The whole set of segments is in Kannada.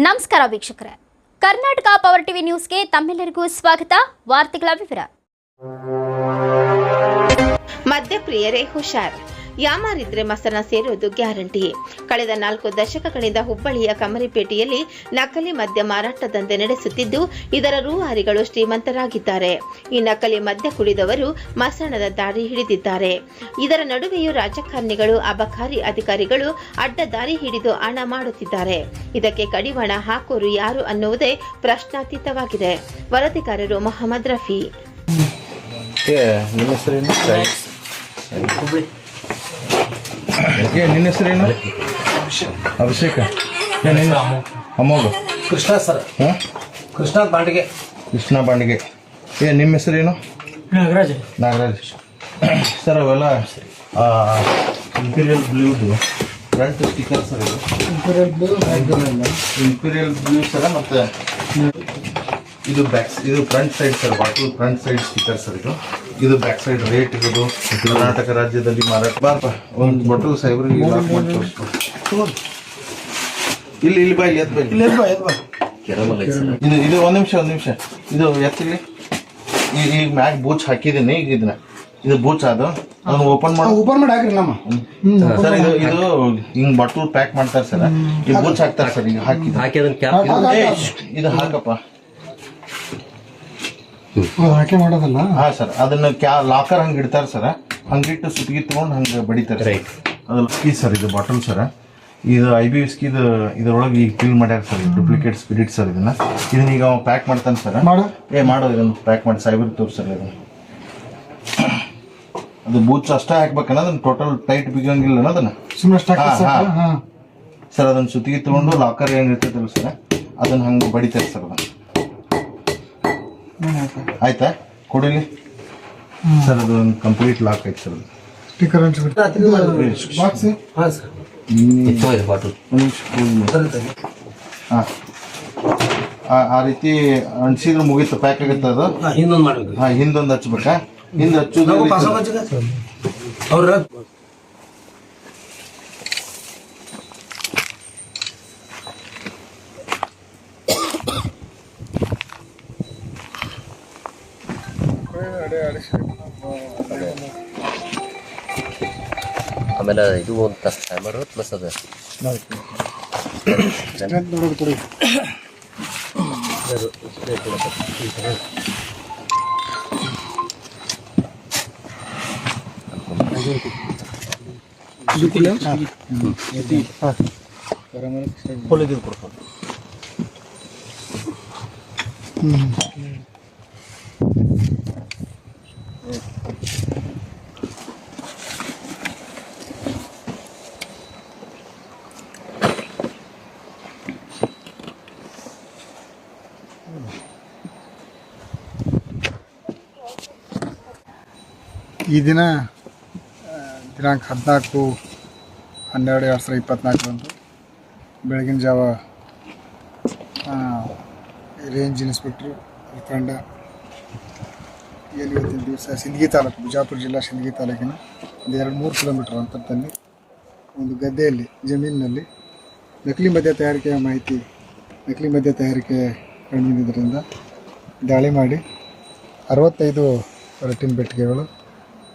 ನಮಸ್ಕಾರ ವೀಕ್ಷಕರೇ. ಕರ್ನಾಟಕ ಪವರ್ ಟಿವಿ ನ್ಯೂಸ್ಗೆ ತಮ್ಮೆಲ್ಲರಿಗೂ ಸ್ವಾಗತ. ವಾರ್ತೆಗಳ ವಿವರ. ಮದ್ಯಪ್ರಿಯರೇ ಹುಷಾರ್. ಯಾಮಾರಿದ್ರೆ ಮಸನ ಸೇರೋದು ಗ್ಯಾರಂಟಿ. ಕಳೆದ ನಾಲ್ಕು ದಶಕಗಳಿಂದ ಹುಬ್ಬಳ್ಳಿಯ ಕಮರಿಪೇಟೆಯಲ್ಲಿ ನಕಲಿ ಮದ್ಯ ಮಾರಾಟ ದಂಧೆ ನಡೆಸುತ್ತಿದ್ದು ಇದರ ರೂವಾರಿಗಳು ಶ್ರೀಮಂತರಾಗಿದ್ದಾರೆ. ಈ ನಕಲಿ ಮದ್ಯ ಕುಡಿದವರು ಮಸಣದ ದಾರಿ ಹಿಡಿದಿದ್ದಾರೆ. ಇದರ ನಡುವೆಯೂ ರಾಜಕಾರಣಿಗಳು ಅಬಕಾರಿ ಅಧಿಕಾರಿಗಳು ಅಡ್ಡ ದಾರಿ ಹಿಡಿದು ಹಣ ಮಾಡುತ್ತಿದ್ದಾರೆ. ಇದಕ್ಕೆ ಕಡಿವಾಣ ಹಾಕೋರು ಯಾರು ಅನ್ನುವುದೇ ಪ್ರಶ್ನಾತೀತವಾಗಿದೆ. ವರದಿಗಾರರು ಮೊಹಮ್ಮದ್ ರಫಿ. ಏ ನಿನ್ನ ಹೆಸರೇನು? ಅಭಿಷೇಕ. ಏ ನಿನ್ನ ಅಮ್ಮೋಗ ಕೃಷ್ಣ ಸರ್. ಹಾಂ? ಕೃಷ್ಣ ಬಾಂಡಿಗೆ. ಕೃಷ್ಣ ಬಾಂಡಿಗೆ. ಏ ನಿಮ್ಮ ಹೆಸರೇನು? ನಾಗರಾಜ್. ನಾಗರಾಜ್. ಸರ್ ಅವೆಲ್ಲ ಇಂಪೀರಿಯಲ್ ಬ್ಲೂದು ಫ್ರಂಟ್ ಸ್ಟಿಕ್ಕರ್ ಸರ್ ಇದು. ಇಂಪೀರಿಯಲ್ ಬ್ಲೂ ಸರ ಮತ್ತು ಇದು ಬ್ಯಾಕ್ ಇದು front side sir bottle front side sticker sir ಇದು. ಇದು ಬ್ಯಾಕ್ ಸೈಡ್ ರೇಟ್ ಇರೋದು. ಕರ್ನಾಟಕ ರಾಜ್ಯದಲ್ಲಿ ಮಾರಾಟ. ಬಾರಪ್ಪ ಒಂದು ಬಟ್ಟು ಸೈಬರ್. ಇಲ್ಲಿ ಇಲ್ಲಿ ಬಾ ಇಲ್ಲಿ ಎತ್ ಬಾ ಇಲ್ಲಿ. ಇದು ಇದು ಒಂದು ನಿಮಿಷ ಒಂದು ನಿಮಿಷ. ಇದು ಎತ್ತಿಲ್ಲಿ ಈಗ ಈಗ ಮ್ಯಾಗ್ ಬೂಚ್ ಹಾಕಿದೀನಿ ಈಗ ಇದನ್ನ. ಇದು ಬೂಚ್ ಅದು. ಅದನ್ನ ಓಪನ್ ಮಾಡಿ. ಓಪನ್ ಮಾಡಿ ಹಾಕ್ರಿ ನಮ್ಮ. ಸರ್ ಇದು ಇದು ಹಿಂಗ್ ಬಟ್ಟು ಪ್ಯಾಕ್ ಮಾಡ್ತಾರೆ ಸರ್. ಈ ಬೂಚ್ ಹಾಕ್ತಾರೆ ಸರ್ ಈಗ ಹಾಕಿ ಹಾಕಿ ಅದನ್ನ ಕ್ಯಾಪ್ ಇದು ಹಾಕಪ್ಪ. ಹಾಕಿ ಮಾಡೋದಲ್ಲ? ಹಾ ಸರ್. ಅದನ್ನ ಕ್ಯಾ ಲಾಕರ್ ಹಂಗೆ ಇಡ್ತಾರೆ ಸರ್. ಹಂಗಿಟ್ಟು ಸುತ್ತಿಗೆ ತಗೊಂಡು ಹಂಗೆ ಬಡಿತಾರೆ ರೈಟ್. ಅದು ಸರ್ ಇದು ಬಾಟಲ್ ಸರ್. ಇದು ಐ ಬಿ ವಿಸ್ಕಿದು ಇದ್ರೊಳಗೆ ಈಗ ಫಿಲ್ ಮಾಡ್ಯಾರ ಸರ್. ಡೂಪ್ಲಿಕೇಟ್ ಸ್ಪಿರಿಟ್ ಸರ್ ಇದನ್ನ. ಇದನ್ನ ಈಗ ಅವ ಪ್ಯಾಕ್ ಮಾಡ್ತಾನೆ ಸರ್. ಮಾಡು. ಏ ಮಾಡೋದು ಇದನ್ನ ಪ್ಯಾಕ್ ಮಾಡಿ. ಸೈಬರ್ ತೋರ್ಸರ್ ಇದನ್ನ. ಅದು ಬೂಚ್ ಅಷ್ಟೇ ಹಾಕ್ಬೇಕನ್ನ ಅದನ್ನ ಟೋಟಲ್ ಟೈಟ್ ಬಿಗಂಗಿಲ್ಲ ಅದನ್ನ. ಸುಮ್ಮನೆ ಸ್ಟಾಕ್ ಹಾ, ಹಾ. ಹಾ. ಸರ್ ಅದನ್ನ ಸುತ್ತಿಗೆ ತಗೊಂಡು ಲಾಕರ್ ಏನು ಇರ್ತೈತಲ್ಲ ಸರ್ ಅದನ್ನ ಹಂಗೆ ಬಡಿತಾರೆ ಸರ್ ಅದನ್ನ. ಆಯ್ತಾ? ಕೊಡಿಲಿ. ಸರ್ ಅದು ಒಂದು ಕಂಪ್ಲೀಟ್ ಲಾಕ್ ಐತೆ ಸರ್ ಅದು. ಸ್ಟಿಕ್ಕರ್ ಬಾಕ್ಸ್ ಹಾಂ ಸರ್. ಬಾಟಲ್ ಹಾಂ. ಆ ರೀತಿ ಅಂಟಿಸಿದ್ರೆ ಮುಗೀತು ಪ್ಯಾಕ್ ಆಗುತ್ತೆ ಅದು? ಹಿಂದೊಂದು ಮಾಡಬೇಕು. ಹಾಂ ಹಿಂದೊಂದು ಹಚ್ಬೇಕಾ? ಹಿಂದೆ ಹಚ್ಚುದು ಅವ್ರ ಆಮೇಲೆ ಇದು ಒಂದು ತಾಸು ಟೈಮರು ಪ್ಲಸ್ ಅದು ನೋಡೋದು ಕೊಡಿ ಈ ದಿನ ದಿನಾಂಕ ಹದಿನಾಲ್ಕು, ಹನ್ನೆರಡು, ಎರಡು ಸಾವಿರದ ಇಪ್ಪತ್ನಾಲ್ಕರಂದು ಬೆಳಗಿನ ಜಾವ ರೇಂಜ್ ಇನ್ಸ್ಪೆಕ್ಟ್ರು, ಮುಖಂಡ ಎಲ್ಲಿ ಇವತ್ತಿನ ದಿವಸ, ಸಿಂದಗಿ ತಾಲೂಕು, ಬಿಜಾಪುರ ಜಿಲ್ಲಾ ಸಿಂದಗಿ ತಾಲೂಕಿನ ಒಂದು ಎರಡು ಮೂರು ಕಿಲೋಮೀಟರ್ ಅಂತರದಲ್ಲಿ ಒಂದು ಗದ್ದೆಯಲ್ಲಿ, ಜಮೀನಿನಲ್ಲಿ ನಕಲಿ ಮದ್ಯ ತಯಾರಿಕೆಯ ಮಾಹಿತಿ, ನಕಲಿ ಮದ್ಯ ತಯಾರಿಕೆ ಕಂಡುಬಂದಿದ್ದರಿಂದ ದಾಳಿ ಮಾಡಿ ಅರವತ್ತೈದು ರಟ್ಟಿನ ಬೆಟ್ಟಿಗೆಗಳು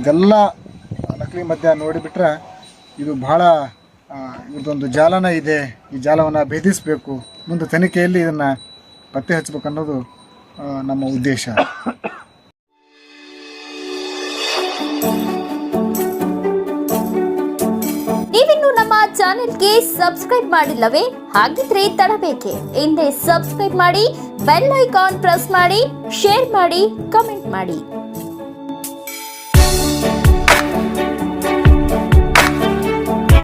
ಇದೆಲ್ಲ ನಕಲಿ ಮಧ್ಯ ನೋಡಿಬಿಟ್ರೆ ಇದು ಭಾಳ ಇದೊಂದು ಜಾಲನ ಇದೆ. ಈ ಜಾಲವನ್ನು ಭೇದಿಸಬೇಕು. ಮುಂದೆ ತನಿಖೆಯಲ್ಲಿ ಇದನ್ನು ಪತ್ತೆ ಹಚ್ಚಬೇಕು ಅನ್ನೋದು ನಮ್ಮ ಉದ್ದೇಶ. ನೀವಿನ್ನು ನಮ್ಮ ಚಾನೆಲ್ಗೆ ಸಬ್ಸ್ಕ್ರೈಬ್ ಮಾಡಿಲ್ಲವೇ? ಹಾಗಿದ್ರೆ ತಡಬೇಕೆ. ಹಿಂದೆ ಸಬ್ಸ್ಕ್ರೈಬ್ ಮಾಡಿ, ಬೆಲ್ ಐಕಾನ್ ಪ್ರೆಸ್ ಮಾಡಿ, ಶೇರ್ ಮಾಡಿ, ಕಮೆಂಟ್ ಮಾಡಿ.